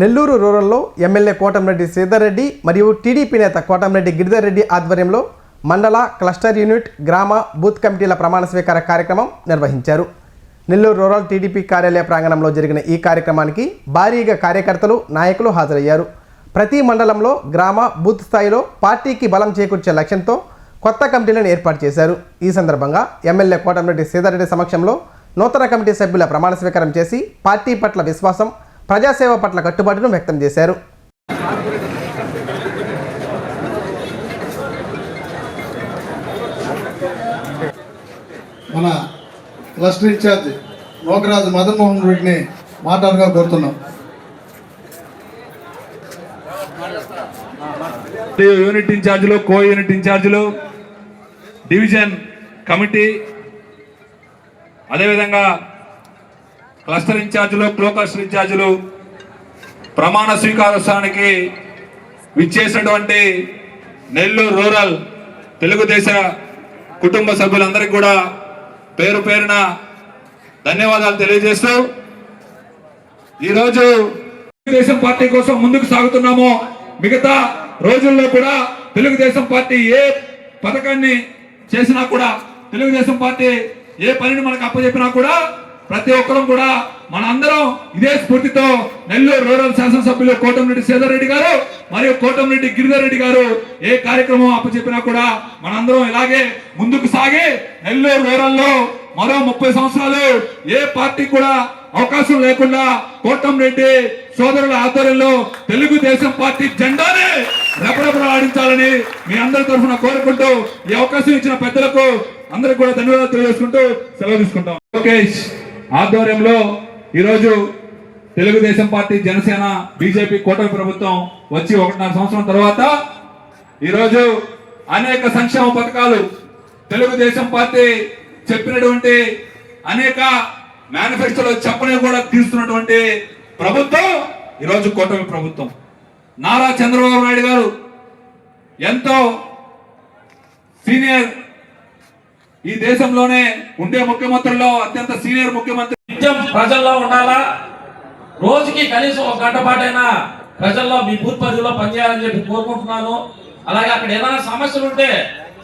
నెల్లూరు రూరల్లో ఎమ్మెల్యే కోటంరెడ్డి సీతారెడ్డి రెడ్డి మరియు టీడీపీ నేత కోటంరెడ్డి గిరిధర్ రెడ్డి ఆధ్వర్యంలో మండల క్లస్టర్ యూనిట్ గ్రామ బూత్ కమిటీల ప్రమాణ స్వీకార కార్యక్రమం నిర్వహించారు. నెల్లూరు రూరల్ టీడీపీ కార్యాలయ ప్రాంగణంలో జరిగిన ఈ కార్యక్రమానికి భారీగా కార్యకర్తలు నాయకులు హాజరయ్యారు. ప్రతి మండలంలో గ్రామ బూత్ స్థాయిలో పార్టీకి బలం చేకూర్చే లక్ష్యంతో కొత్త కమిటీలను ఏర్పాటు చేశారు. ఈ సందర్భంగా ఎమ్మెల్యే కోటంరెడ్డి సీతారెడ్డి రెడ్డి సమక్షంలో నూతన కమిటీ సభ్యుల ప్రమాణ స్వీకారం చేసి పార్టీ పట్ల విశ్వాసం ప్రజాసేవ పట్ల కట్టుబాటును వ్యక్తం చేశారు. మన క్లస్టర్ ఇన్ఛార్జ్ నోకరాజు మదన్మోహన్ రెడ్డిని మాట్లాడగా కోరుతున్నాం. యూనిట్ ఇన్ఛార్జీలు కో యూనిట్ ఇన్ఛార్జీలు డివిజన్ కమిటీ అదేవిధంగా క్లస్టర్ ఇన్ఛార్జీలు క్లో ఇన్ఛార్జీలు ప్రమాణ స్వీకారోత్సవానికి విచ్చేసినటువంటి నెల్లూరు రూరల్ తెలుగుదేశ కుటుంబ సభ్యులందరికీ కూడా పేరు పేరున ధన్యవాదాలు తెలియజేస్తూ ఈరోజు తెలుగుదేశం పార్టీ కోసం ముందుకు సాగుతున్నామో మిగతా రోజుల్లో కూడా తెలుగుదేశం పార్టీ ఏ పథకాన్ని చేసినా కూడా తెలుగుదేశం పార్టీ ఏ పనిని మనకు అప్పచెప్పినా కూడా ప్రతి ఒక్కరం కూడా మనందరం ఇదే స్ఫూర్తితో నెల్లూరు రూరల్ శాసనసభ్యులు కోటంరెడ్డి సేదరెడ్డి గారు మరియు కోటంరెడ్డి గిరిధర్ రెడ్డి గారు ఏ కార్యక్రమం అప్పచెప్పినా కూడా మనందరం ఇలాగే ముందుకు సాగి నెల్లూరు రూరల్లో మరో ముప్పై సంవత్సరాలు ఏ పార్టీ కూడా అవకాశం లేకుండా కోటంరెడ్డి సోదరుల ఆధ్వర్యంలో తెలుగుదేశం పార్టీ జెండాని రెపరెపలు ఆడించాలని మీ అందరి తరఫున కోరుకుంటూ ఈ అవకాశం ఇచ్చిన పెద్దలకు అందరికి కూడా ధన్యవాదాలు తెలియజేసుకుంటూ సెలవు తీసుకుంటాం. లోకేష్. ఆధ్వర్యంలో ఈరోజు తెలుగుదేశం పార్టీ జనసేన బీజేపీ కూటమి ప్రభుత్వం వచ్చి ఒకటిన్నర సంవత్సరం తర్వాత ఈరోజు అనేక సంక్షేమ పథకాలు తెలుగుదేశం పార్టీ చెప్పినటువంటి అనేక మేనిఫెస్టోలో చెప్పని కూడా తీస్తున్నటువంటి ప్రభుత్వం ఈరోజు కూటమి ప్రభుత్వం. నారా చంద్రబాబు నాయుడు గారు ఎంతో సీనియర్ ఈ దేశంలోనే ఉండే ముఖ్యమంత్రుల్లో అత్యంత సీనియర్ ముఖ్యమంత్రి నిత్యం ప్రజల్లో ఉండాలా? రోజుకి కనీసం ఒక గంట పాటైనా ప్రజల్లో మీ బూత్ పరిధిలో పనిచేయాలని చెప్పి కోరుకుంటున్నాను. అలాగే అక్కడ ఏదైనా సమస్యలు ఉంటే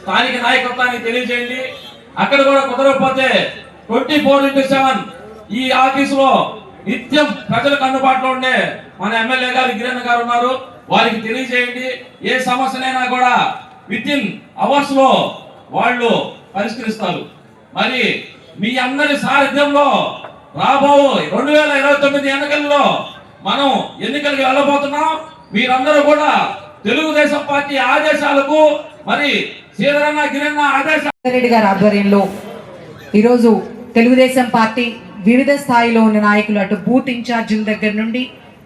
స్థానిక నాయకత్వానికి తెలియజేయండి. అక్కడ కూడా కుదరకపోతే ట్వంటీ ఫోర్ ఇంటూ సెవెన్ ఈ ఆఫీసులో నిత్యం ప్రజలకు అందుబాటులో ఉండే మన ఎమ్మెల్యే గారు గిరణ్ గారు ఉన్నారు. వారికి తెలియజేయండి. ఏ సమస్యనైనా కూడా విత్ ఇన్ అవర్స్లో వాళ్ళు పరిష్కరిస్తారు. మరి మీ అందరి సారథ్యంలో రాబో రెండు వేల ఇరవై తొమ్మిది ఎన్నికల్లో మనం ఎన్నికలకు వెళ్ళబోతున్నాం. మీరందరూ కూడా తెలుగుదేశం పార్టీ ఆదేశాలకు మరి శ్రీధరన్న గిరన్న ఆదేశాలు రెడ్డి గారి ఆధ్వర్యంలో ఈరోజు తెలుగుదేశం పార్టీ వివిధ స్థాయిలో ఉన్న నాయకులు అటు బూత్ ఇన్ఛార్జీల దగ్గర నుండి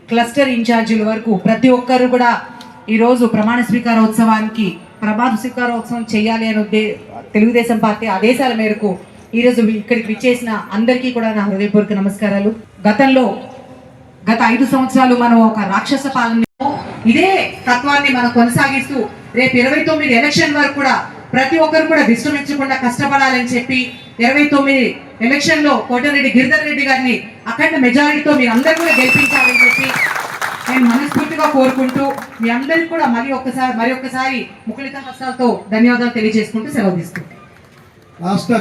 క్లస్టర్ ఇన్ఛార్జీల వరకు ప్రతి ఒక్కరు కూడా ఈరోజు ప్రమాణ స్వీకారోత్సవానికి ప్రమాణ స్వీకారోత్సవం చేయాలి అనే ఉద్దే తెలుగుదేశం పార్టీ ఆదేశాల మేరకు ఈరోజు ఇక్కడికి విచ్చేసిన అందరికీ కూడా నా హృదయపూర్వక నమస్కారాలు. గతంలో గత ఐదు సంవత్సరాలు మనం ఒక రాక్షస పాలన ఇదే తత్వాన్ని మనం కొనసాగిస్తూ రేపు ఇరవై తొమ్మిది ఎలక్షన్ వరకు కూడా ప్రతి ఒక్కరు కూడా విశ్రమించకుండా కష్టపడాలని చెప్పి ఇరవై తొమ్మిది ఎలక్షన్లో కోటరెడ్డి గిరిధర్ రెడ్డి గారిని అఖండ మెజారిటీతో మీరు అందరూ కూడా గెలిపించాలని చెప్పి నేను మనస్ఫూర్తిగా కోరుకుంటూ మీ అందరికీ కూడా మరి ఒక్కసారి మరి ఒక్కసారి ముఖలిత హస్తాలతో ధన్యవాదాలు తెలియజేసుకుంటూ సెలవు తీసుకుంటాను రాష్ట్ర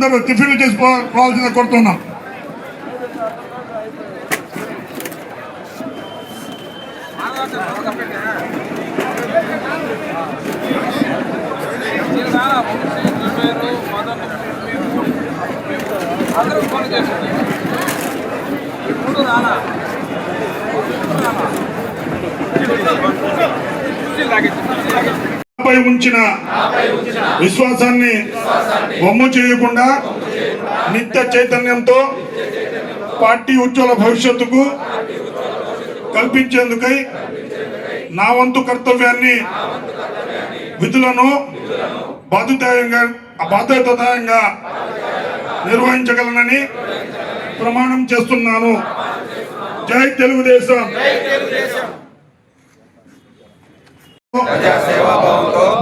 అందరూ టిఫిన్లు చేసుకోవాల్సిన కోరుతున్నాం. అందరూ ఫోన్ చేయండి ఇప్పుడు రానా నాపై ఉంచిన విశ్వాసాన్ని బొమ్మ చేయకుండా నిత్య చైతన్యంతో పార్టీ ఉజ్వల భవిష్యత్తుకు కల్పించేందుకై నా వంతు కర్తవ్యాన్ని విధులను బాధ్యతాయంగా బాధ్యతాయంగా నిర్వహించగలనని ప్రమాణం చేస్తున్నాను. జై తెలుగుదేశం.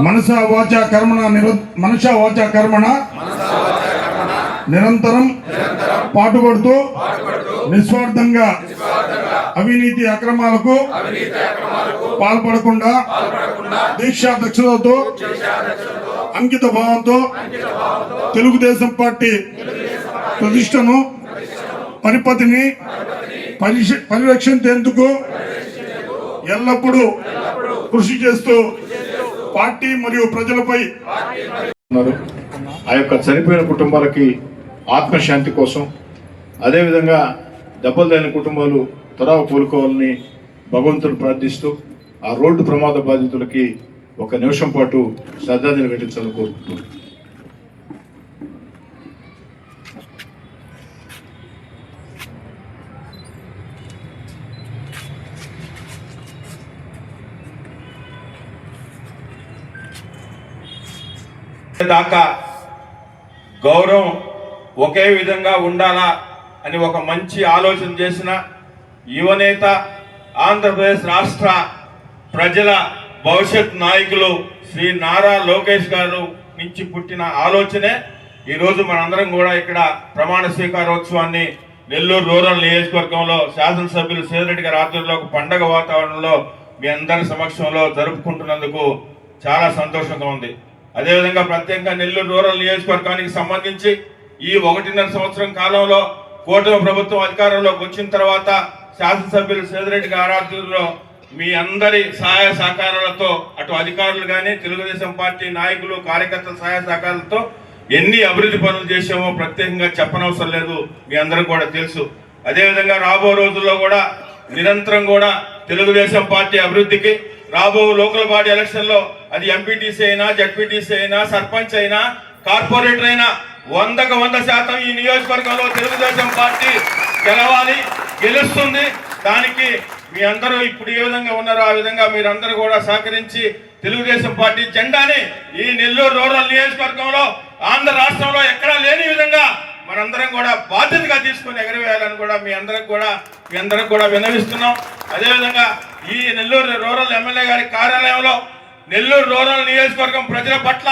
మనస వాచ కర్మణ నిర వాచ కర్మణ నిరంతరం పాటుపడుతూ నిస్వార్థంగా అవినీతి అక్రమాలకు పాల్పడకుండా దీక్షా దక్షతతో అంకిత భావంతో తెలుగుదేశం పార్టీ ప్రతిష్టను పరిపతిని పరిష- పరిరక్షించేందుకు ఎల్లప్పుడూ కృషి చేస్తూ పార్టీ మరియు ప్రజలపై ఉన్నారు. ఆ యొక్క చనిపోయిన కుటుంబాలకి ఆత్మశాంతి కోసం అదేవిధంగా దెబ్బలు తగిన కుటుంబాలు త్వరగా కోలుకోవాలని భగవంతుడు ప్రార్థిస్తూ ఆ రోడ్డు ప్రమాద బాధితులకి ఒక నిమిషం పాటు శ్రద్ధాంజలి ఘటించాలని కోరుకుంటున్నాను దాకా గౌరవం ఒకే విధంగా ఉండాలా అని ఒక మంచి ఆలోచన చేసిన యువనేత ఆంధ్రప్రదేశ్ రాష్ట్ర ప్రజల భవిష్యత్ నాయకులు శ్రీ నారా లోకేష్ గారు నుంచి పుట్టిన ఆలోచనే. ఈరోజు మనందరం కూడా ఇక్కడ ప్రమాణ స్వీకారోత్సవాన్ని నెల్లూరు రూరల్ నియోజకవర్గంలో శాసనసభ్యులు సేదరెడ్డి గారి ఆధ్వర్యంలో ఒక పండగ వాతావరణంలో మీ అందరి సమక్షంలో జరుపుకుంటున్నందుకు చాలా సంతోషంగా ఉంది. అదేవిధంగా ప్రత్యేకంగా నెల్లూరు రూరల్ నియోజకవర్గానికి సంబంధించి ఈ ఒకటిన్నర సంవత్సరం కాలంలో కూటమి ప్రభుత్వం అధికారంలోకి వచ్చిన తర్వాత శాసనసభ్యులు సేదిరెడ్డి గారి ఆధ్వర్యంలో మీ అందరి సహాయ సహకారాలతో అటు అధికారులు కానీ తెలుగుదేశం పార్టీ నాయకులు కార్యకర్తల సహాయ సహకారాలతో ఎన్ని అభివృద్ధి పనులు చేసామో ప్రత్యేకంగా చెప్పనవసరం లేదు మీ అందరికి కూడా తెలుసు. అదేవిధంగా రాబో రోజుల్లో కూడా నిరంతరం కూడా తెలుగుదేశం పార్టీ అభివృద్ధికి రాబో లోకల్ బాడీ ఎలక్షన్లో అది ఎంపీటీసీ అయినా జడ్పీటీసీ అయినా సర్పంచ్ అయినా కార్పొరేటర్ అయినా వందకు వంద శాతం ఈ నియోజకవర్గంలో తెలుగుదేశం పార్టీ గెలవాలి గెలుస్తుంది. దానికి మీ అందరూ ఇప్పుడు ఏ విధంగా ఉన్నారో ఆ విధంగా మీరందరూ కూడా సహకరించి తెలుగుదేశం పార్టీ జెండాని ఈ నెల్లూరు రూరల్ నియోజకవర్గంలో ఆంధ్ర రాష్ట్రంలో ఎక్కడా లేని విధంగా మనందరం కూడా బాధ్యతగా తీసుకొని ఎగరవేయాలని కూడా మీ అందరికి కూడా మీ అందరికి కూడా విన్నవిస్తున్నాం. అదేవిధంగా ఈ నెల్లూరు రూరల్ ఎమ్మెల్యే గారి కార్యాలయంలో నెల్లూరు రూరల్ నియోజకవర్గం ప్రజల పట్ల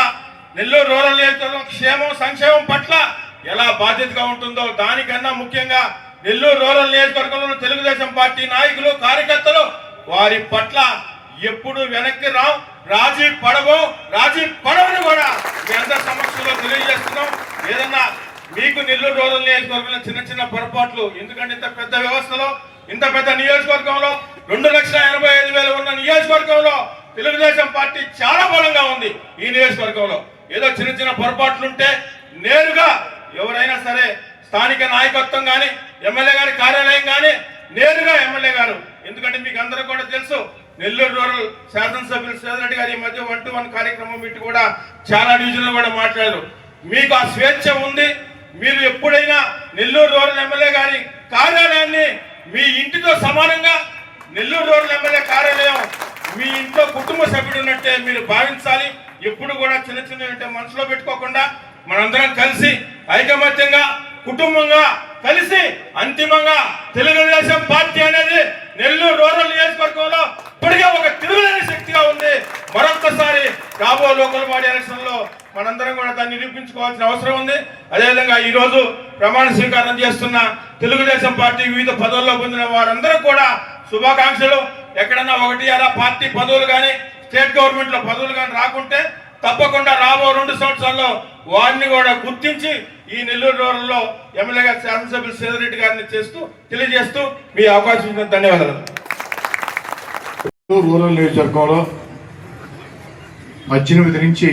నెల్లూరు రూరల్ నియోజకవర్గం క్షేమం సంక్షేమం పట్ల ఎలా బాధ్యతగా ఉంటుందో దానికన్నా ముఖ్యంగా నెల్లూరు రూరల్ నియోజకవర్గంలో తెలుగుదేశం పార్టీ నాయకులు కార్యకర్తలు వారి పట్ల ఎప్పుడు వెనక్కి రావు రాజీ పడవు రాజీ పడవని కూడా మీ అందరి సమక్షంలో తెలియజేస్తున్నాం. ఏదన్నా మీకు నెల్లూరు రూరల్ నియోజకవర్గంలో చిన్న చిన్న పొరపాట్లు ఎందుకంటే ఇంత పెద్ద వ్యవస్థలో ఇంత పెద్ద నియోజకవర్గంలో రెండు లక్షల ఎనభై ఐదు వేలు ఉన్న నియోజకవర్గంలో తెలుగుదేశం పార్టీ చాలా బలంగా ఉంది ఈ నియోజకవర్గంలో. ఏదో చిన్న చిన్న పొరపాట్లుంటే నేరుగా ఎవరైనా సరే స్థానిక నాయకత్వం కానీ ఎమ్మెల్యే గారి కార్యాలయం కానీ నేరుగా ఎమ్మెల్యే గారు. ఎందుకంటే మీకు అందరూ కూడా తెలుసు నెల్లూరు రూరల్ శాసనసభ్యులు సేదరెడ్డి గారి ఈ మధ్య వన్ టు వన్ కార్యక్రమం ఇటు కూడా చాలా డివిజన్లు కూడా మాట్లాడారు. మీకు ఆ స్వేచ్ఛ ఉంది. మీరు ఎప్పుడైనా నెల్లూరు రూరల్ ఎమ్మెల్యే గారి కార్యాలయాన్ని మీ ఇంటితో సమానంగా నెల్లూరు రోడ్ల ఎమ్మెల్యే కార్యాలయం మీ ఇంట్లో కుటుంబ సభ్యుడు ఉన్నట్టే మీరు భావించాలి. ఎప్పుడు కూడా చిన్న చిన్న మనసులో పెట్టుకోకుండా మనందరం కలిసి ఐకమత్యంగా కుటుంబంగా కలిసి అంతిమంగా తెలుగుదేశం పార్టీ అనేది నెల్లూరు రూరల్ నియోజకవర్గంలో ఇప్పటికే ఒక తిరుగులేని శక్తిగా ఉంది. మరొకసారి రాబో లోకల్ బాడీ ఎలక్షన్లో మనందరం కూడా దాన్ని నిరూపించుకోవాల్సిన అవసరం ఉంది. అదేవిధంగా ఈ రోజు ప్రమాణ స్వీకారం చేస్తున్న తెలుగుదేశం పార్టీ వివిధ పదవుల్లో పొందిన వారందరూ కూడా శుభాకాంక్షలు. ఎక్కడన్నా ఒకటి అలా పార్టీ పదవులు కానీ స్టేట్ గవర్నమెంట్లో పదవులు కానీ రాకుంటే తప్పకుండా రాబో రెండు సంవత్సరాల్లో వారిని కూడా గుర్తించి ఈ నెల్లూరు రూరల్లో ఎమ్మెల్యే గారి శాసనసభ్యులు సేదరెడ్డి గారిని చేస్తూ తెలియజేస్తూ మీ అవకాశం ఇచ్చినందుకు ధన్యవాదాలు. రూరల్ నియోజకవర్గంలో పద్దెనిమిది నుంచి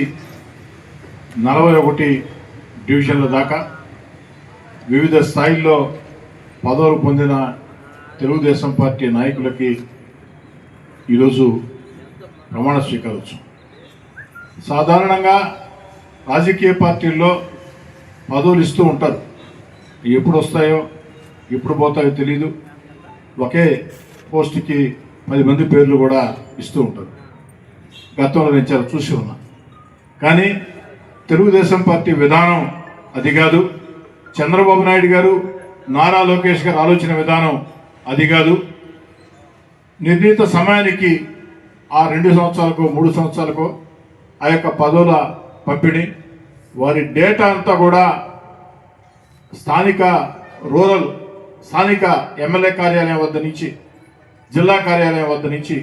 నలభై ఒకటి డివిజన్ల దాకా వివిధ స్థాయిల్లో పదవులు పొందిన తెలుగుదేశం పార్టీ నాయకులకి ఈరోజు ప్రమాణ స్వీకారోత్సవం సాధారణంగా రాజకీయ పార్టీల్లో పదవులు ఇస్తూ ఉంటారు. ఎప్పుడు వస్తాయో ఎప్పుడు పోతాయో తెలీదు. ఒకే పోస్ట్కి పది మంది పేర్లు కూడా ఇస్తూ ఉంటారు. గతంలో నేను చాలా చూసి ఉన్నా. కానీ తెలుగుదేశం పార్టీ విధానం అది కాదు. చంద్రబాబు నాయుడు గారు నారా లోకేష్ గారు ఆలోచన విధానం అది కాదు నిర్ణీత సమయానికి ఆ రెండు సంవత్సరాలకో మూడు సంవత్సరాలకో ఆ యొక్క పదవుల పంపిణీ వారి డేటా అంతా కూడా స్థానిక రూరల్ స్థానిక ఎమ్మెల్యే కార్యాలయం వద్ద నుంచి జిల్లా కార్యాలయం వద్ద నుంచి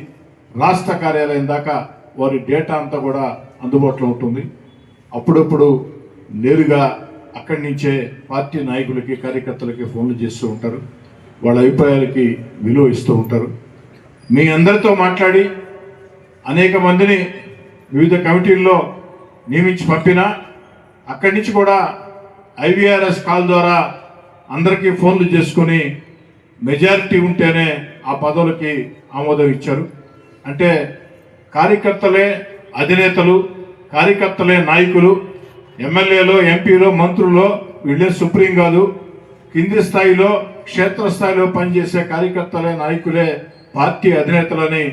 రాష్ట్ర కార్యాలయం దాకా వారి డేటా అంతా కూడా అందుబాటులో ఉంటుంది. అప్పుడప్పుడు నేరుగా అక్కడి నుంచే పార్టీ నాయకులకి కార్యకర్తలకి ఫోన్లు చేస్తూ ఉంటారు. వాళ్ళ అభిప్రాయాలకి విలువ ఇస్తూ ఉంటారు. మీ అందరితో మాట్లాడి అనేక మందిని వివిధ కమిటీల్లో నియమించి పంపినా అక్కడి నుంచి కూడా ఐవీఆర్ఎస్ కాల్ ద్వారా అందరికీ ఫోన్లు చేసుకొని మెజారిటీ ఉంటేనే ఆ పదవులకి ఆమోదం ఇచ్చారు. అంటే కార్యకర్తలే అధినేతలు కార్యకర్తలే నాయకులు ఎమ్మెల్యేలు ఎంపీలు మంత్రులు వీళ్ళే సుప్రీం కాదు. కింది స్థాయిలో క్షేత్రస్థాయిలో పనిచేసే కార్యకర్తలే నాయకులే పార్టీ అధినేతలని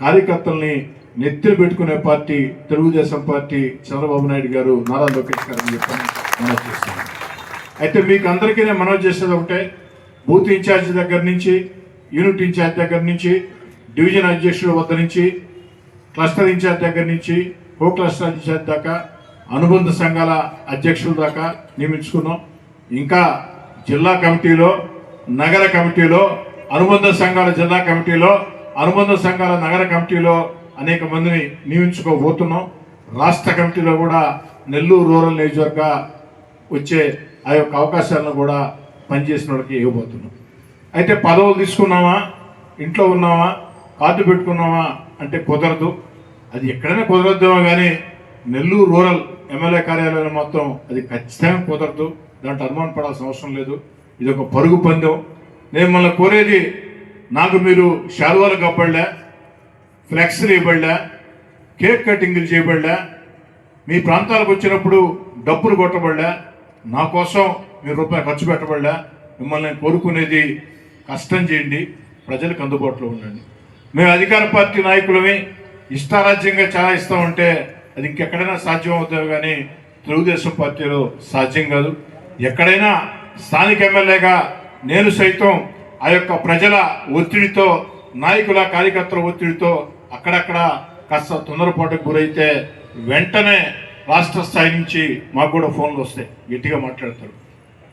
కార్యకర్తల్ని నెత్తిన పెట్టుకునే పార్టీ తెలుగుదేశం పార్టీ చంద్రబాబు నాయుడు గారు నారా లోకేష్ గారు అని చెప్పని అయితే మీకు అందరికీ నేను మనవి చేసేది ఒకటే బూత్ ఇన్ఛార్జ్ దగ్గర నుంచి యూనిట్ ఇన్ఛార్జ్ దగ్గర నుంచి డివిజన్ అధ్యక్షుల వద్ద నుంచి క్లస్టర్ ఇన్ఛార్జ్ దగ్గర నుంచి కో క్లస్టర్ ఇన్ఛార్జ్ దాకా అనుబంధ సంఘాల అధ్యక్షుల దాకా నియమించుకున్నాం. ఇంకా జిల్లా కమిటీలో నగర కమిటీలో అనుబంధ సంఘాల జిల్లా కమిటీలో అనుబంధ సంఘాల నగర కమిటీలో అనేక మందిని నియమించుకోబోతున్నాం. రాష్ట్ర కమిటీలో కూడా నెల్లూరు రూరల్ నియోజకవర్గ వచ్చే ఆ యొక్క అవకాశాలను కూడా పనిచేసిన వాళ్ళకి ఇవ్వబోతున్నాం. అయితే పదవులు తీసుకున్నామా? ఇంట్లో ఉన్నామా? కార్డు పెట్టుకున్నామా? అంటే కుదరదు. అది ఎక్కడైనా కుదరద్దేమో కానీ నెల్లూరు రూరల్ ఎమ్మెల్యే కార్యాలయంలో మొత్తం అది ఖచ్చితంగా కుదరదు. దాంట్లో అనుమానం పడాల్సిన అవసరం లేదు. ఇది ఒక పరుగు పందెం. నేను మళ్ళీ కోరేది నాకు మీరు శాలువాలు కప్పడలే ఫ్లెక్స్లు ఇవ్వబడలే కేక్ కటింగ్లు చేయబడలే మీ ప్రాంతాలకు వచ్చినప్పుడు డబ్బులు కొట్టబడలే నా కోసం మీరు రూపాయి ఖర్చు పెట్టబడలే మిమ్మల్ని కోరుకునేది కష్టం చేయండి ప్రజలకు అందుబాటులో ఉండండి. మేము అధికార పార్టీ నాయకులమే ఇష్టారాజ్యంగా చాలా ఇస్తామంటే అది ఇంకెక్కడైనా సాధ్యం అవుతుంది కానీ తెలుగుదేశం పార్టీలో సాధ్యం కాదు. ఎక్కడైనా స్థానిక ఎమ్మెల్యేగా నేను సైతం ఆ యొక్క ప్రజల ఒత్తిడితో నాయకుల కార్యకర్తల ఒత్తిడితో అక్కడక్కడ కాస్త తొందరపాటుకు గురైతే వెంటనే రాష్ట్ర స్థాయి నుంచి మాకు కూడా ఫోన్లు వస్తాయి. గట్టిగా మాట్లాడతారు.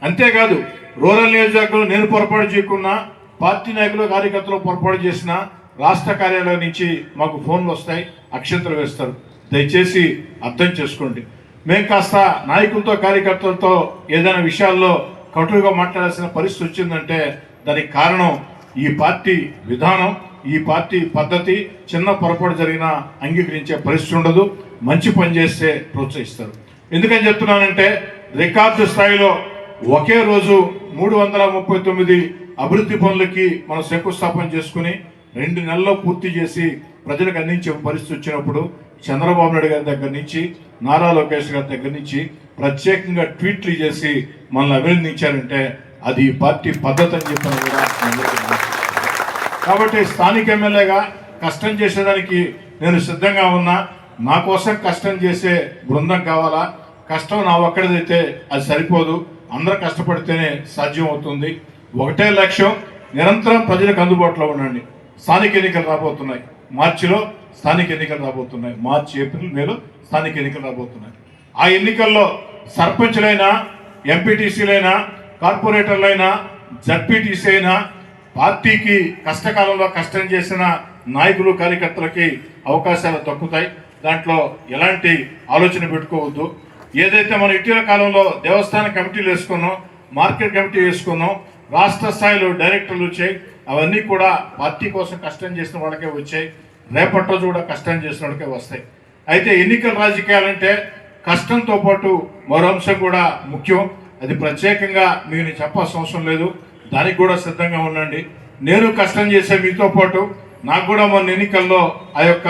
అంతేకాదు రూరల్ నియోజకవర్గంలో నేను పొరపాటు చేయకున్నా పార్టీ నాయకులు కార్యకర్తలు పొరపాటు చేసిన రాష్ట్ర కార్యాలయం నుంచి మాకు ఫోన్లు వస్తాయి అక్షంతలు వేస్తారు. దయచేసి అర్థం చేసుకోండి. మేము కాస్త నాయకులతో కార్యకర్తలతో ఏదైనా విషయాల్లో కటుగా మాట్లాడాల్సిన పరిస్థితి వచ్చిందంటే దానికి కారణం ఈ పార్టీ విధానం ఈ పార్టీ పద్ధతి చిన్న పొరపాటు జరిగినా అంగీకరించే పరిస్థితి ఉండదు. మంచి పని చేస్తే ప్రోత్సహిస్తారు. ఎందుకని చెప్తున్నానంటే రికార్డు స్థాయిలో ఒకే రోజు మూడు వందల ముప్పై తొమ్మిది అభివృద్ధి పనులకి మనం శంకుస్థాపన చేసుకుని రెండు నెలల్లో పూర్తి చేసి ప్రజలకు అందించే పరిస్థితి వచ్చినప్పుడు చంద్రబాబు నాయుడు గారి దగ్గర నుంచి నారా లోకేష్ గారి దగ్గర నుంచి ప్రత్యేకంగా ట్వీట్లు చేసి మనల్ని అభినందించారంటే అది పార్టీ పద్ధతి అని చెప్పిన కూడా కాబట్టి స్థానిక ఎమ్మెల్యేగా కష్టం చేసేదానికి నేను సిద్ధంగా ఉన్నా. నా కోసం కష్టం చేసే బృందం కావాలా? కష్టం నా ఒక్కడిదైతే అది సరిపోదు. అందరూ కష్టపడితేనే సాధ్యం అవుతుంది. ఒకటే లక్ష్యం నిరంతరం ప్రజలకు అందుబాటులో ఉండండి. స్థానిక ఎన్నికలు రాబోతున్నాయి. మార్చిలో స్థానిక ఎన్నికలు రాబోతున్నాయి. మార్చి ఏప్రిల్ మేలో స్థానిక ఎన్నికలు రాబోతున్నాయి. ఆ ఎన్నికల్లో సర్పంచులైనా ఎంపీటీసీలైనా కార్పొరేటర్లైనా జడ్పీటీసీ అయినా పార్టీకి కష్టకాలంలో కష్టం చేసిన నాయకులు కార్యకర్తలకి అవకాశాలు తక్కుతాయి దాంట్లో ఎలాంటి ఆలోచన పెట్టుకోవద్దు. ఏదైతే మనం ఇటీవల కాలంలో దేవస్థాన కమిటీలు వేసుకున్నాం మార్కెట్ కమిటీ వేసుకున్నాం రాష్ట్ర స్థాయిలో డైరెక్టర్లు వచ్చాయి అవన్నీ కూడా పార్టీ కోసం కష్టం చేసిన వాళ్ళకే వచ్చాయి రేపటి రోజు కూడా కష్టం చేసిన వాళ్ళకే వస్తాయి. అయితే ఎన్నికల రాజకీయాలంటే కష్టంతో పాటు మరో అంశం కూడా ముఖ్యం. అది ప్రత్యేకంగా మీరు చెప్పాల్సిన అవసరం లేదు. దానికి కూడా సిద్ధంగా ఉండండి. నేను కష్టం చేసే మీతో పాటు నాకు కూడా మొన్న ఎన్నికల్లో ఆ యొక్క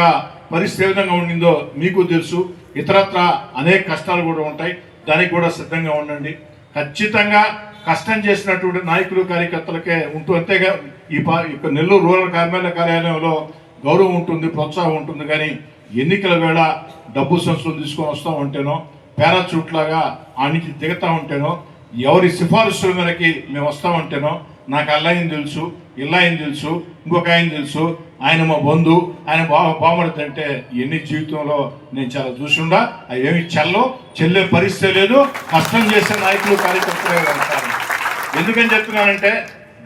పరిస్థితి ఏ విధంగా ఉండిందో మీకు తెలుసు. ఇతరత్ర అనేక కష్టాలు కూడా ఉంటాయి. దానికి కూడా సిద్ధంగా ఉండండి. ఖచ్చితంగా కష్టం చేసినటువంటి నాయకులు కార్యకర్తలకే ఉంటూ అంతేగా ఈ నెల్లూరు రూరల్ కార్యాలయ కార్యాలయంలో గౌరవం ఉంటుంది ప్రోత్సాహం ఉంటుంది. కానీ ఎన్నికల వేళ డబ్బు సంస్థలు తీసుకొని వస్తూ ఉంటేనో పారాచూట్ లాగా ఆ నుంచి దిగుతా ఉంటేనో ఎవరి సిఫారసుల మేరకి మేము వస్తూ ఉంటేనో నాకు అల్లాయని తెలుసు ఇల్లాయని తెలుసు ఇంకొక ఆయన తెలుసు ఆయన మా బంధు ఆయన బావ బాగుపడుతుంటే ఎన్ని జీవితంలో నేను చాలా చూసుండా అవి ఏమి చల్లో చెల్లే పరిస్థితి లేదు కష్టం చేసే నాయకులు కార్యకర్తలు ఎందుకని చెప్తున్నానంటే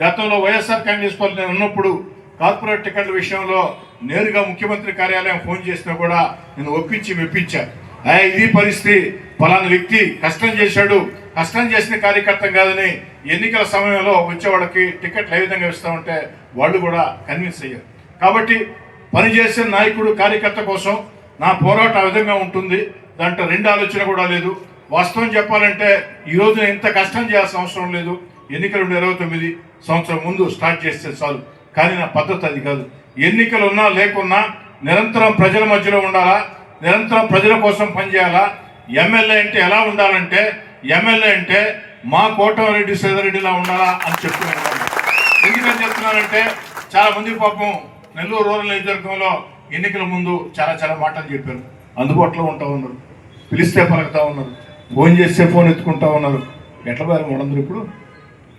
గతంలో వైఎస్ఆర్ కాంగ్రెస్ పార్టీ నేను ఉన్నప్పుడు కార్పొరేట్ టికెట్ల విషయంలో నేరుగా ముఖ్యమంత్రి కార్యాలయం ఫోన్ చేసినా కూడా నేను ఒప్పించి మెప్పించాను. అయ్యా ఇది పరిస్థితి. ఫలానా వ్యక్తి కష్టం చేశాడు. కష్టం చేసిన కార్యకర్త కాదని ఎన్నికల సమయంలో వచ్చేవాళ్ళకి టికెట్లు ఏ విధంగా ఇస్తామంటే వాళ్ళు కూడా కన్విన్స్ అయ్యారు. కాబట్టి పనిచేసే నాయకుడు కార్యకర్త కోసం నా పోరాటం ఆ విధంగా ఉంటుంది. దాంట్లో రెండు ఆలోచన కూడా లేదు. వాస్తవం చెప్పాలంటే ఈరోజు ఇంత కష్టం చేయాల్సిన అవసరం లేదు. ఎన్నికలు రెండు ఇరవై తొమ్మిది సంవత్సరం ముందు స్టార్ట్ చేస్తే చాలు. కానీ నా పద్ధతి అది కాదు. ఎన్నికలు ఉన్నా లేకున్నా నిరంతరం ప్రజల మధ్యలో ఉండాలా? నిరంతరం ప్రజల కోసం పనిచేయాలా? ఎమ్మెల్యే అంటే ఎలా ఉండాలంటే ఎమ్మెల్యే అంటే మా కోటమిరెడ్డి సేదరెడ్డిలా ఉండాలా అని చెప్తున్నాను. ఎందుకని చెప్తున్నానంటే చాలా మంది పాపం నెల్లూరు రూరల్ నియోజకవర్గంలో ఎన్నికల ముందు చాలా చాలా మాటలు చెప్పారు. అందుబాటులో ఉంటా ఉన్నారు. పిలిస్తే పలుకుతా ఉన్నారు. ఫోన్ చేస్తే ఫోన్ ఎత్తుకుంటా ఉన్నారు. ఎట్లా బాగా ఇప్పుడు?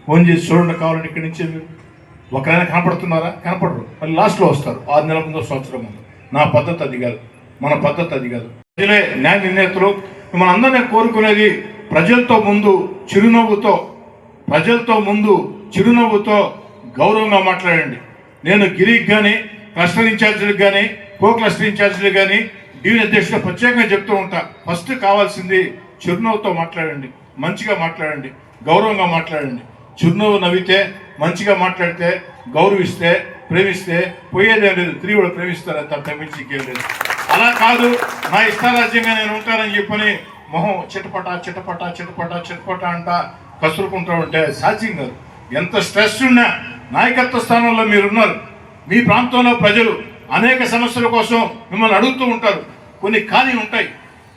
ఫోన్ చేసి చూడండి కావాలంటే ఇక్కడి నుంచే మీరు. ఒకరైనా కనపడుతున్నారా? కనపడరు. మళ్ళీ లాస్ట్లో వస్తారు. ఆరు నెలల ముందు సంవత్సరం ముందు. నా పద్ధతి అది కాదు. మన పద్ధతి అది కాదు. ప్రజలే న్యాయ నిర్ణేతలు. మన అందరినీ కోరుకునేది ప్రజలతో ముందు చిరునవ్వుతో ప్రజలతో ముందు చిరునవ్వుతో గౌరవంగా మాట్లాడండి. నేను గిరికి కానీ క్లస్టర్ ఇన్ఛార్జీలకు కానీ కో క్లస్టర్ ఇన్ఛార్జీలకు కానీ దీని అధ్యక్షులు ప్రత్యేకంగా చెప్తూ ఉంటా. ఫస్ట్ కావాల్సింది చిరునవ్వుతో మాట్లాడండి. మంచిగా మాట్లాడండి. గౌరవంగా మాట్లాడండి. చిరునవ్వు నవ్వితే మంచిగా మాట్లాడితే గౌరవిస్తే ప్రేమిస్తే పోయేదేం లేదు. తిరిగి కూడా ప్రేమిస్తారు తప్ప మించి లేదు. అలా కాదు. నా ఇష్టారాజ్యంగా నేను ఉంటానని చెప్పని మొహం చిటపట చిటపట చిటపట చిటపట అంట కసురుకుంటూ ఉంటే సాధ్యం కాదు. ఎంత స్ట్రెస్ ఉన్నా నాయకత్వ స్థానంలో మీరున్నారు. మీ ప్రాంతంలో ప్రజలు అనేక సమస్యల కోసం మిమ్మల్ని అడుగుతూ ఉంటారు. కొన్ని ఖాళీ ఉంటాయి.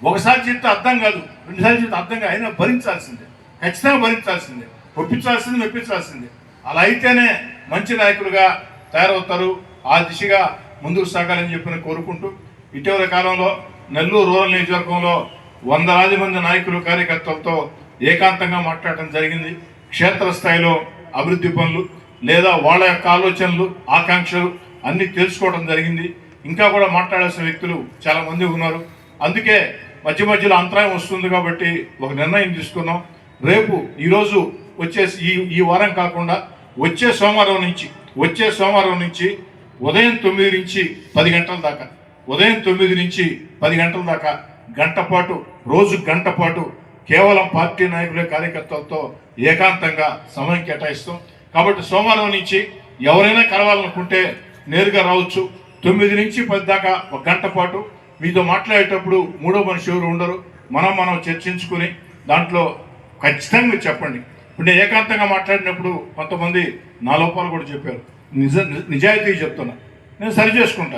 ఒకసారి చెప్తే అర్థం కాదు. రెండుసార్లు చెప్తే అర్థం కాదు. అయినా భరించాల్సిందే. ఖచ్చితంగా భరించాల్సిందే. ఒప్పించాల్సింది మెప్పించాల్సింది. అలా అయితేనే మంచి నాయకులుగా తయారవుతారు. ఆ దిశగా ముందుకు సాగాలని చెప్పి కోరుకుంటూ ఇటీవల కాలంలో నెల్లూరు రూరల్ నియోజకవర్గంలో వందలాది మంది నాయకులు కార్యకర్తలతో ఏకాంతంగా మాట్లాడటం జరిగింది. క్షేత్రస్థాయిలో అభివృద్ధి పనులు లేదా వాళ్ళ యొక్క ఆలోచనలు ఆకాంక్షలు అన్ని తెలుసుకోవడం జరిగింది. ఇంకా కూడా మాట్లాడాల్సిన వ్యక్తులు చాలా మంది ఉన్నారు. అందుకే మధ్య మధ్యలో అంతరాయం వస్తుంది కాబట్టి ఒక నిర్ణయం తీసుకున్నాం. రేపు ఈరోజు వచ్చేసి ఈ ఈ వారం కాకుండా వచ్చే సోమవారం నుంచి వచ్చే సోమవారం నుంచి ఉదయం తొమ్మిది నుంచి పది గంటల దాకా ఉదయం తొమ్మిది నుంచి పది గంటల దాకా గంట పాటు రోజు గంట పాటు కేవలం పార్టీ నాయకులే కార్యకర్తలతో ఏకాంతంగా సమయం కేటాయిస్తాం. కాబట్టి సోమవారం నుంచి ఎవరైనా కలవాలనుకుంటే నేరుగా రావచ్చు. తొమ్మిది నుంచి పది దాకా ఒక గంట పాటు. మీతో మాట్లాడేటప్పుడు మూడో మనిషి ఎవరు ఉండరు. మనం మనం చర్చించుకుని దాంట్లో ఖచ్చితంగా చెప్పండి. ఇప్పుడు నేను ఏకాంతంగా మాట్లాడినప్పుడు కొంతమంది నా లోపాలు కూడా చెప్పారు. నిజ నిజాయితీ చెప్తున్నా. నేను సరి చేసుకుంటా.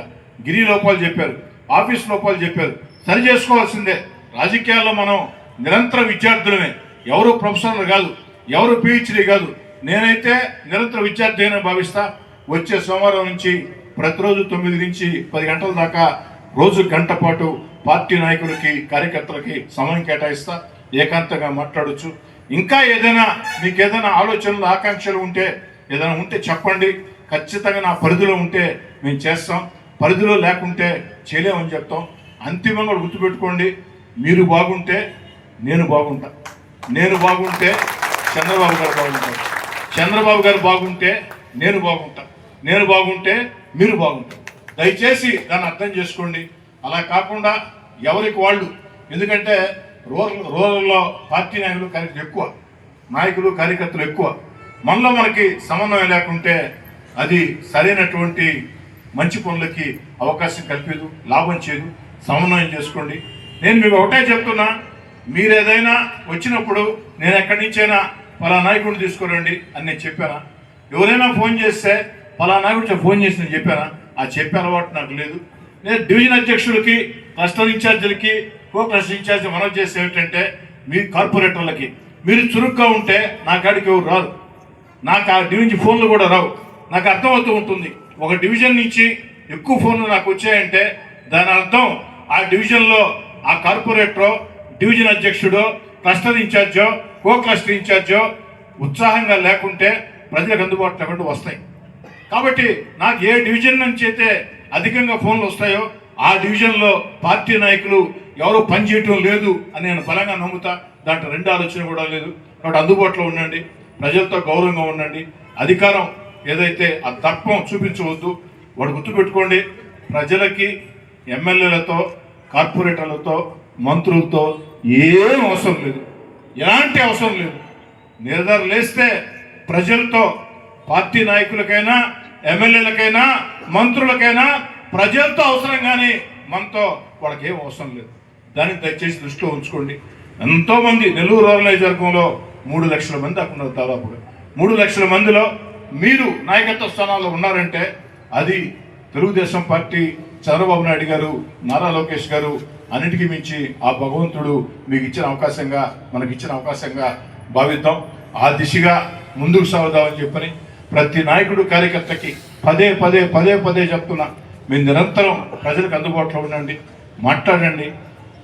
గిరి లోపాలు చెప్పారు. ఆఫీస్ లోపాలు చెప్పారు. సరి చేసుకోవాల్సిందే. రాజకీయాల్లో మనం నిరంతర విద్యార్థులమే. ఎవరు ప్రొఫెసర్లు కాదు. ఎవరు పిహెచ్డీ కాదు. నేనైతే నిరంతర విద్యార్థి అని భావిస్తా. వచ్చే సోమవారం నుంచి ప్రతిరోజు తొమ్మిది నుంచి పది గంటల దాకా రోజు గంట పాటు పార్టీ నాయకులకి కార్యకర్తలకి సమయం కేటాయిస్తా. ఏకాంతంగా మాట్లాడొచ్చు. ఇంకా ఏదైనా మీకు ఏదైనా ఆలోచనలు ఆకాంక్షలు ఉంటే ఏదైనా ఉంటే చెప్పండి. ఖచ్చితంగా నా పరిధిలో ఉంటే మేము చేస్తాం. పరిధిలో లేకుంటే చేయలేమని చెప్తాం. అంతిమంగా గుర్తుపెట్టుకోండి. మీరు బాగుంటే నేను బాగుంటా. నేను బాగుంటే చంద్రబాబు గారు బాగుంటారు చంద్రబాబు గారు బాగుంటే నేను బాగుంటా. నేను బాగుంటే మీరు బాగుంటారు. దయచేసి దాన్ని అర్థం చేసుకోండి. అలా కాకుండా ఎవరికి వాళ్ళు? ఎందుకంటే రూరల్ రూరల్లో పార్టీ నాయకులు కార్యకర్తలు ఎక్కువ నాయకులు కార్యకర్తలు ఎక్కువ. మనలో మనకి సమన్వయం లేకుంటే అది సరైనటువంటి మంచి పనులకి అవకాశం కల్పేదు లాభం చేయదు సమన్వయం చేసుకోండి. నేను మీకు ఒకటే చెప్తున్నా మీరు ఏదైనా వచ్చినప్పుడు నేను ఎక్కడి నుంచైనా పలా నాయకుడిని తీసుకురండి అని నేను చెప్పానా? ఎవరైనా ఫోన్ చేస్తే పలా నాయకుడితో ఫోన్ చేసి నేను చెప్పానా? ఆ చెప్పే అలవాటు నాకు లేదు. నేను డివిజన్ అధ్యక్షులకి క్లస్టర్ ఇన్ఛార్జీలకి కో ఇన్ఛార్జ్ మనం చేసే ఏమిటంటే మీ కార్పొరేటర్లకి. మీరు చురుగ్గా ఉంటే నా కాడికి ఎవరు రాదు నాకు ఆ డివిజన్ ఫోన్లు కూడా రావు. నాకు అర్థమవుతూ ఉంటుంది. ఒక డివిజన్ నుంచి ఎక్కువ ఫోన్లు నాకు వచ్చాయంటే దాని అర్థం ఆ డివిజన్లో ఆ కార్పొరేటరో డివిజన్ అధ్యక్షుడో క్లస్టర్ ఇన్ఛార్జో కో క్లస్టర్ ఇన్ఛార్జో ఉత్సాహంగా లేకుంటే ప్రజలకు అందుబాటులో కూడా వస్తాయి. కాబట్టి నాకు ఏ డివిజన్ నుంచి అయితే అధికంగా ఫోన్లు వస్తాయో ఆ డివిజన్లో పార్టీ నాయకులు ఎవరు పనిచేయటం లేదు అని నేను బలంగా నమ్ముతా. దాంట్లో రెండు ఆలోచన కూడా లేదు. కాబట్టి అందుబాటులో ఉండండి. ప్రజలతో గౌరవంగా ఉండండి. అధికారం ఏదైతే ఆ దర్పం చూపించవద్దు వాడు గుర్తుపెట్టుకోండి. ప్రజలకి ఎమ్మెల్యేలతో కార్పొరేటర్లతో మంత్రులతో ఏం అవసరం లేదు. ఎలాంటి అవసరం లేదు. నిద్ర లేస్తే ప్రజలతో పార్టీ నాయకులకైనా ఎమ్మెల్యేలకైనా మంత్రులకైనా ప్రజలతో అవసరం కానీ మనతో వాళ్ళకి ఏం అవసరం లేదు. దాన్ని దయచేసి దృష్టిలో ఉంచుకోండి. ఎంతోమంది నెల్లూరు రూరల్ నియోజకవర్గంలో మూడు లక్షల మంది అక్కడ దాదాపుగా. మూడు లక్షల మందిలో మీరు నాయకత్వ స్థానాల్లో ఉన్నారంటే అది తెలుగుదేశం పార్టీ చంద్రబాబు నాయుడు గారు నారా లోకేష్ గారు అన్నిటికీ మించి ఆ భగవంతుడు మీకు ఇచ్చిన అవకాశంగా మనకి ఇచ్చిన అవకాశంగా భావిద్దాం. ఆ దిశగా ముందుకు సాగుదామని చెప్పని ప్రతి నాయకుడు కార్యకర్తకి పదే పదే పదే పదే చెప్తున్నా. మీరు నిరంతరం ప్రజలకు అందుబాటులో ఉండండి మాట్లాడండి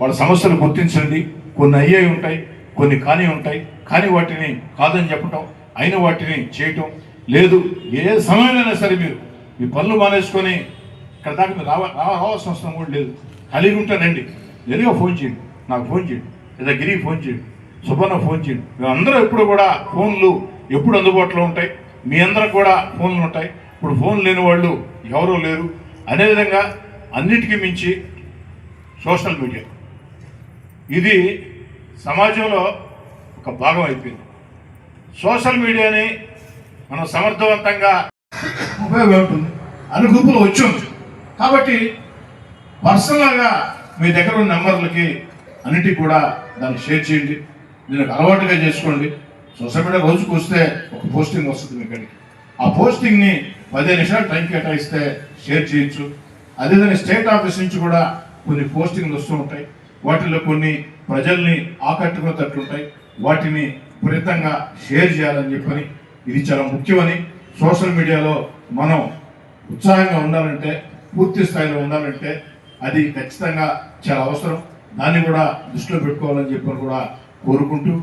వాళ్ళ సమస్యలు గుర్తించండి. కొన్ని అయ్యే ఉంటాయి కొన్ని కాని ఉంటాయి. కానీ వాటిని కాదని చెప్పటం అయిన వాటిని చేయటం. లేదు ఏ సమయంలోనైనా సరే మీరు మీ పనులు మానేసుకొని ఇక్కడ దాకా మీరు రావ రావాల్సిన అవసరం కూడా లేదు. ఖాళీగా ఉంటానండి నేరుగా ఫోన్ చేయండి. నాకు ఫోన్ చేయండి. లేదా గిరికి ఫోన్ చేయండి. సుబర్ణ ఫోన్ చేయండి. మేమందరూ ఎప్పుడు కూడా ఫోన్లు ఎప్పుడు అందుబాటులో ఉంటాయి. మీ అందరికి కూడా ఫోన్లు ఉంటాయి. ఇప్పుడు ఫోన్ లేని వాళ్ళు ఎవరూ లేరు. అదేవిధంగా అన్నిటికీ మించి సోషల్ మీడియా. ఇది సమాజంలో ఒక భాగం అయిపోయింది. సోషల్ మీడియాని మనం సమర్థవంతంగా ఉపయోగం ఉంటుంది అన్ని గ్రూపులు వచ్చి కాబట్టి పర్సనల్గా మీ దగ్గర ఉన్న నెంబర్లకి అన్నిటికీ కూడా దాన్ని షేర్ చేయండి. దీనికి అలవాటుగా చేసుకోండి. సోషల్ మీడియా రోజుకు వస్తే ఒక పోస్టింగ్ వస్తుంది మీ ఇక్కడికి ఆ పోస్టింగ్ని పదిహేను నిమిషాలు టైం కేటాయిస్తే షేర్ చేయొచ్చు. అదేవిధంగా స్టేట్ ఆఫీస్ నుంచి కూడా కొన్ని పోస్టింగ్లు వస్తూ ఉంటాయి. వాటిలో కొన్ని ప్రజల్ని ఆకట్టుకునేటట్లుంటాయి. వాటిని విపరీతంగా షేర్ చేయాలని చెప్పని ఇది చాలా ముఖ్యమని సోషల్ మీడియాలో మనం ఉత్సాహంగా ఉండాలంటే పూర్తి స్థాయిలో ఉండాలంటే అది ఖచ్చితంగా చాలా అవసరం. దాన్ని కూడా దృష్టిలో పెట్టుకోవాలని చెప్పని కూడా కోరుకుంటూ